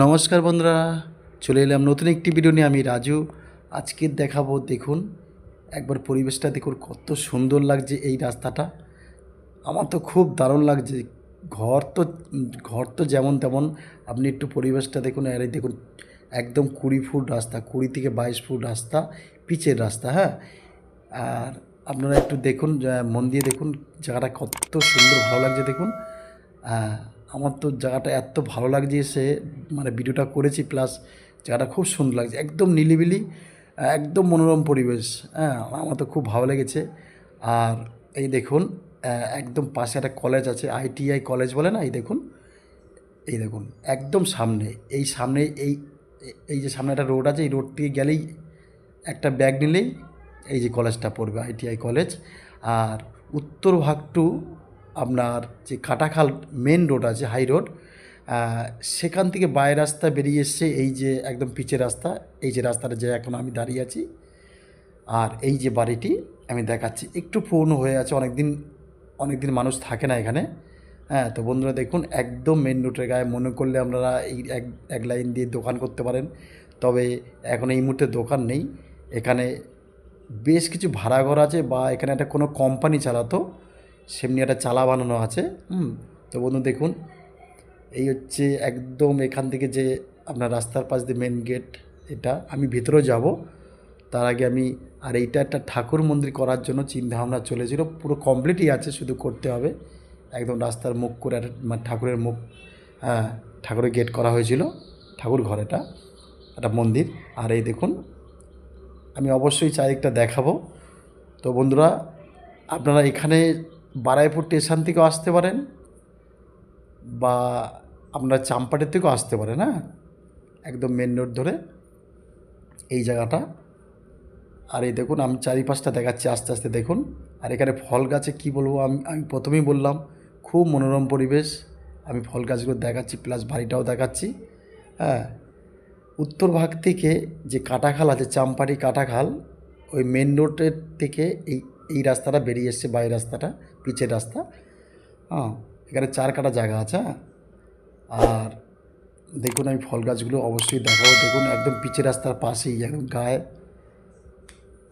নমস্কার বন্ধুরা, চলে এলাম নতুন একটি ভিডিও নিয়ে, আমি রাজু। আজকে দেখাবো, দেখুন, একবার পরিবেশটা দেখুন, কত সুন্দর লাগছে এই রাস্তাটা। আমার তো খুব দারুণ লাগছে, ঘর তো ঘর তো যেমন তেমন। আপনি একটু পরিবেশটা দেখুন, আর দেখুন, একদম কুড়ি ফুট রাস্তা, কুড়ি থেকে বাইশ ফুট রাস্তা, পিচের রাস্তা হ্যাঁ? আর আপনারা একটু দেখুন মন দিয়ে দেখুন, জায়গাটা কত সুন্দর, ভালো লাগছে দেখুন। আমার তো জায়গাটা এত ভালো লাগছে সে মানে ভিডিওটা করেছি প্লাস জায়গাটা খুব সুন্দর লাগছে, একদম নিলিবিলি, একদম মনোরম পরিবেশ হ্যাঁ আমার তো খুব ভালো লেগেছে। আর এই দেখুন একদম পাশে একটা কলেজ আছে আইটিআই কলেজ বলে না, এই দেখুন এই দেখুন, একদম সামনে, এই সামনে, এই এই যে সামনে একটা রোড আছে, এই রোড দিয়ে গেলেই একটা ব্যাগ নিলেই এই যে কলেজটা পড়বে আইটিআই কলেজ আর উত্তর ভাগটু আপনার যে কাটাখাল মেন রোড আছে হাই রোড সেখান থেকে বাই রাস্তা বেরিয়ে এসছে এই যে একদম পিচের রাস্তা, এই যে রাস্তাটা যে এখন আমি দাঁড়িয়ে আছি, আর এই যে বাড়িটি আমি দেখাচ্ছি। একটু পুরনো হয়ে আছে অনেক দিন অনেক দিন মানুষ থাকে না এখানে। হ্যাঁ তো বন্ধুরা দেখুন, একদম মেন রোডের গায়ে মনে করলে আপনারা এই এক এক লাইন দিয়ে দোকান করতে পারেন। তবে এখন এই মুহূর্তে দোকান নেই। এখানে বেশ কিছু ভাড়া ঘর আছে বা এখানে একটা কোনো কোম্পানি চালাতো। সেমনি একটা চালা বানানো আছে। হুম, তো বন্ধু দেখুন, এই হচ্ছে একদম এখান থেকে যে আপনার রাস্তার পাশ দিয়ে মেন গেট এটা আমি ভিতরেও যাব। তার আগে আমি, আর এইটা একটা ঠাকুর মন্দির করার জন্য চিন্তাভাবনা চলেছিল। পুরো কমপ্লিটই আছে, শুধু করতে হবে। একদম রাস্তার মুখ করে মানে ঠাকুরের মুখ হ্যাঁ ঠাকুরের গেট করা হয়েছিল, ঠাকুর ঘর এটা, একটা মন্দির। আর এই দেখুন, আমি অবশ্যই চারিদিকটা দেখাবো। তো বন্ধুরা, আপনারা এখানে বারাইপুর স্টেশন থেকেও আসতে পারেন বা আপনারা চাম্পাটের থেকেও আসতে পারেন হ্যাঁ? একদম মেন রোড ধরে এই জায়গাটা। আর এই দেখুন, আমি চারিপাশটা দেখাচ্ছি আস্তে আস্তে, দেখুন। আর এখানে ফল গাছে কি বলব, আমি আমি প্রথমেই বললাম, খুব মনোরম পরিবেশ। আমি ফল গাছগুলো দেখাচ্ছি প্লাস বাড়িটাও দেখাচ্ছি হ্যাঁ? উত্তর ভাগ থেকে যে কাটাখাল আছে, চাম্পাটি কাটাখাল, ওই মেন রোডের থেকে এই এই রাস্তাটা বেরিয়ে এসছে বাই রাস্তাটা, পিচের রাস্তা। হ্যাঁ এখানে চার কাটা জায়গা আছে হ্যাঁ। আর দেখুন আমি ফল গাছগুলো অবশ্যই দেখাবো। দেখুন একদম পিচের রাস্তার পাশেই, একদম গায়ে।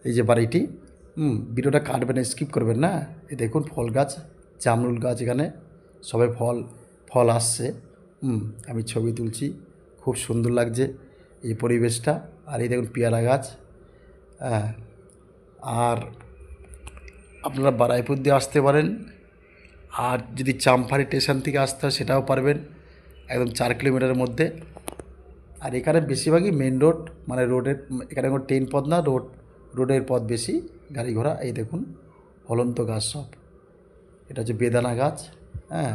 এই যে বাড়িটি, হুম, ভিডিওটা কাটবেন, স্কিপ করবেন না। এই দেখুন ফল গাছ, জামরুল গাছ এখানে। সবাই ফল ফল আসছে, হুম, আমি ছবি তুলছি। খুব সুন্দর লাগছে এই পরিবেশটা। আর এই দেখুন পেয়ারা গাছ হ্যাঁ। আর আপনারা বারাইপুর দিয়ে আসতে পারেন। আর যদি চাম্পারি স্টেশন থেকে আসতে হয় সেটাও পারবেন, একদম চার কিলোমিটারের মধ্যে। আর এখানে বেশিরভাগই মেন রোড মানে রোডের, এখানে কোনো ট্রেন পথ না রোড রোডের পথ বেশি। গাড়ি ঘোড়া, এই দেখুন ফলন্ত গাছ সব। এটা হচ্ছে বেদানা গাছ হ্যাঁ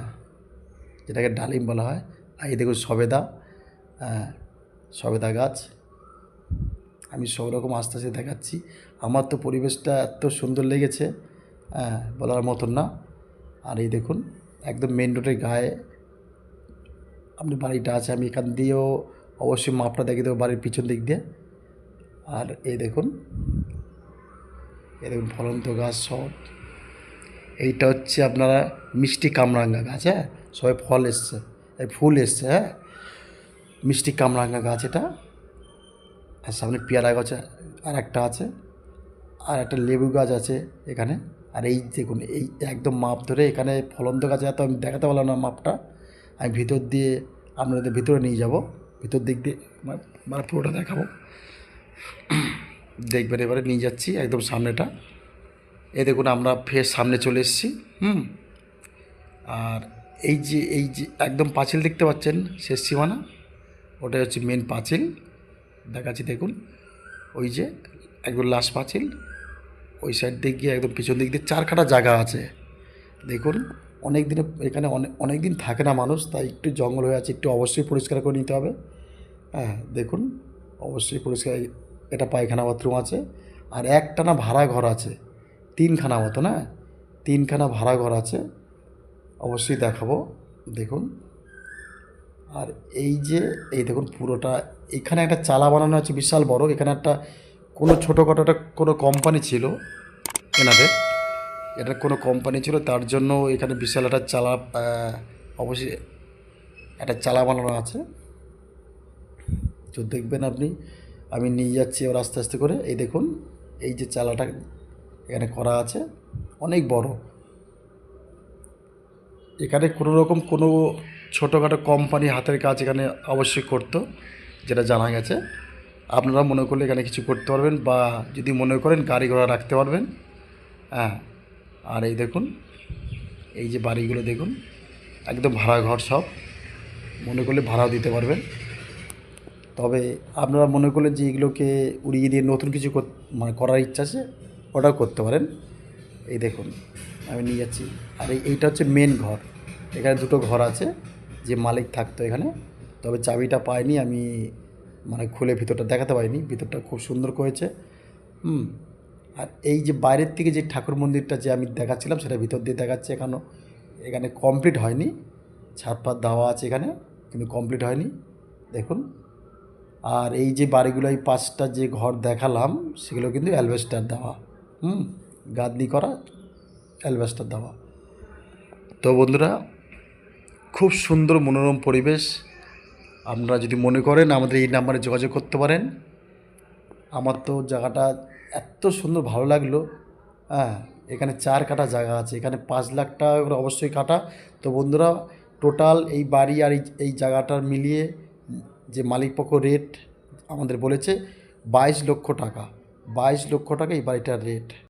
যেটাকে ডালিম বলা হয়। আর এই দেখুন সবেদা হ্যাঁ সবেদা গাছ। আমি সব রকম আস্তে আস্তে দেখাচ্ছি। আমার তো পরিবেশটা এত সুন্দর লেগেছে। হ্যাঁ বলার মতন না। আর এই দেখুন, একদম মেন রোডের গায়ে আপনি বাড়িটা আছে, আমি এখান দিয়েও অবশ্যই মাপটা দেখিয়ে দেবো বাড়ির পিছন দিক দিয়ে। আর এই দেখুন এই দেখুন ফলন্ত গাছ সব। এইটা হচ্ছে আপনারা মিষ্টি কামরাঙ্গা গাছ হ্যাঁ? সবাই ফল এসছে, এই ফুল এসছে হ্যাঁ? মিষ্টি কামরাঙ্গা গাছ এটা। আর সামনে পেয়ারা গাছ আর একটা আছে, আর একটা লেবু গাছ আছে এখানে। আর এই দেখুন, এই একদম মাপ ধরে এখানে ফলন্ত গাছ এত আমি দেখাতে পারলাম না মাপটা। আমি ভিতর দিয়ে আপনাদের ভিতরে নিয়ে যাব, ভিতর দিক দিয়ে মানে মানে পুরোটা দেখাবো। দেখবেন এবারে নিয়ে যাচ্ছি একদম সামনেটা। এ দেখুন, আমরা ফের সামনে চলে এসেছি, হুম। আর এই যে এই যে একদম পাঁচিল দেখতে পাচ্ছেন, শেষ সীমানা। ওটাই হচ্ছে মেন পাঁচিল। দেখাচ্ছি দেখুন, ওই যে একদম লাস্ট পাঁচিল। ওই সাইড দিক গিয়ে একদম পিছন দিক দিয়ে চার কাটা জায়গা আছে। দেখুন, অনেক দিনে এখানে অনেক অনেক দিন থাকে না মানুষ, তাই একটু জঙ্গল হয়ে আছে, একটু অবশ্যই পরিষ্কার করে নিতে হবে। হ্যাঁ দেখুন, অবশ্যই পরিষ্কার এটা পায়খানা বাথরুম আছে, আর একটানা ভাড়া ঘর আছে, তিনখানা মতো, না? তিনখানা ভাড়া ঘর আছে, অবশ্যই দেখাবো, দেখুন। আর এই যে, এই দেখুন পুরোটা, এখানে একটা চালা বানানো আছে বিশাল বড়, এখানে একটা কোনো ছোটোখাটো একটা কোনো কোম্পানি ছিল এনাদের। এটা কোনো কোম্পানি ছিল, তার জন্য এখানে বিশাল একটা চালা অবশ্যই একটা চালা বানানো আছে। তো দেখবেন আপনি, আমি নিয়ে যাচ্ছি এবার আস্তে আস্তে করে। এই দেখুন, এই যে চালাটা এখানে করা আছে, অনেক বড়। এখানে কোনো রকম কোনো ছোটোখাটো কোম্পানি হাতের কাজ এখানে অবশ্যই করতো, যেটা জানা গেছে। আপনারা মনে করলে এখানে কিছু করতে পারবেন বা যদি মনে করেন গাড়ি ঘোড়া রাখতে পারবেন। হ্যাঁ আর এই দেখুন, এই যে বাড়িগুলো দেখুন, একদম ভাড়া ঘর সব। মনে করলে ভাড়াও দিতে পারবেন। তবে আপনারা মনে করলে যে এগুলোকে উড়িয়ে দিয়ে নতুন কিছু মানে করার ইচ্ছা আছে, ওটাও করতে পারেন। এই দেখুন, আমি নিয়ে যাচ্ছি। আর এই, এইটা হচ্ছে মেন ঘর। এখানে দুটো ঘর আছে, যে মালিক থাকতো এখানে। তবে চাবিটা পাইনি, আমি মানে খুলে ভিতরটা দেখাতে পারিনি, ভিতরটা খুব সুন্দর করেছে। হুম, আর এই যে বাইরের থেকে যে ঠাকুর মন্দিরটা যে আমি দেখাচ্ছিলাম সেটা ভিতর দিয়ে দেখাচ্ছে এখনও এখানে কমপ্লিট হয়নি, ছাদ পাত দেওয়া আছে এখানে, কিন্তু কমপ্লিট হয়নি, দেখুন। আর এই যে বাড়িগুলো, এই পাঁচটা যে ঘর দেখালাম, সেগুলো কিন্তু অ্যালবেস্টার দেওয়া। হুম, গাদনি করা, অ্যালবেস্টার দেওয়া। তো বন্ধুরা, খুব সুন্দর মনোরম পরিবেশ আপনারা যদি মনে করেন আমাদের এই নাম্বারে যোগাযোগ করতে পারেন। আমার তো জায়গাটা এত সুন্দর ভালো লাগল। হ্যাঁ এখানে চার কাটা জায়গা আছে, এখানে পাঁচ লাখ টাকা করে অবশ্যই কাটা। তো বন্ধুরা টোটাল এই বাড়ি আর এই জায়গাটার মিলিয়ে যে মালিকপক্ষ রেট আমাদের বলেছে, বাইশ লক্ষ টাকা, বাইশ লক্ষ টাকা এই বাড়িটার রেট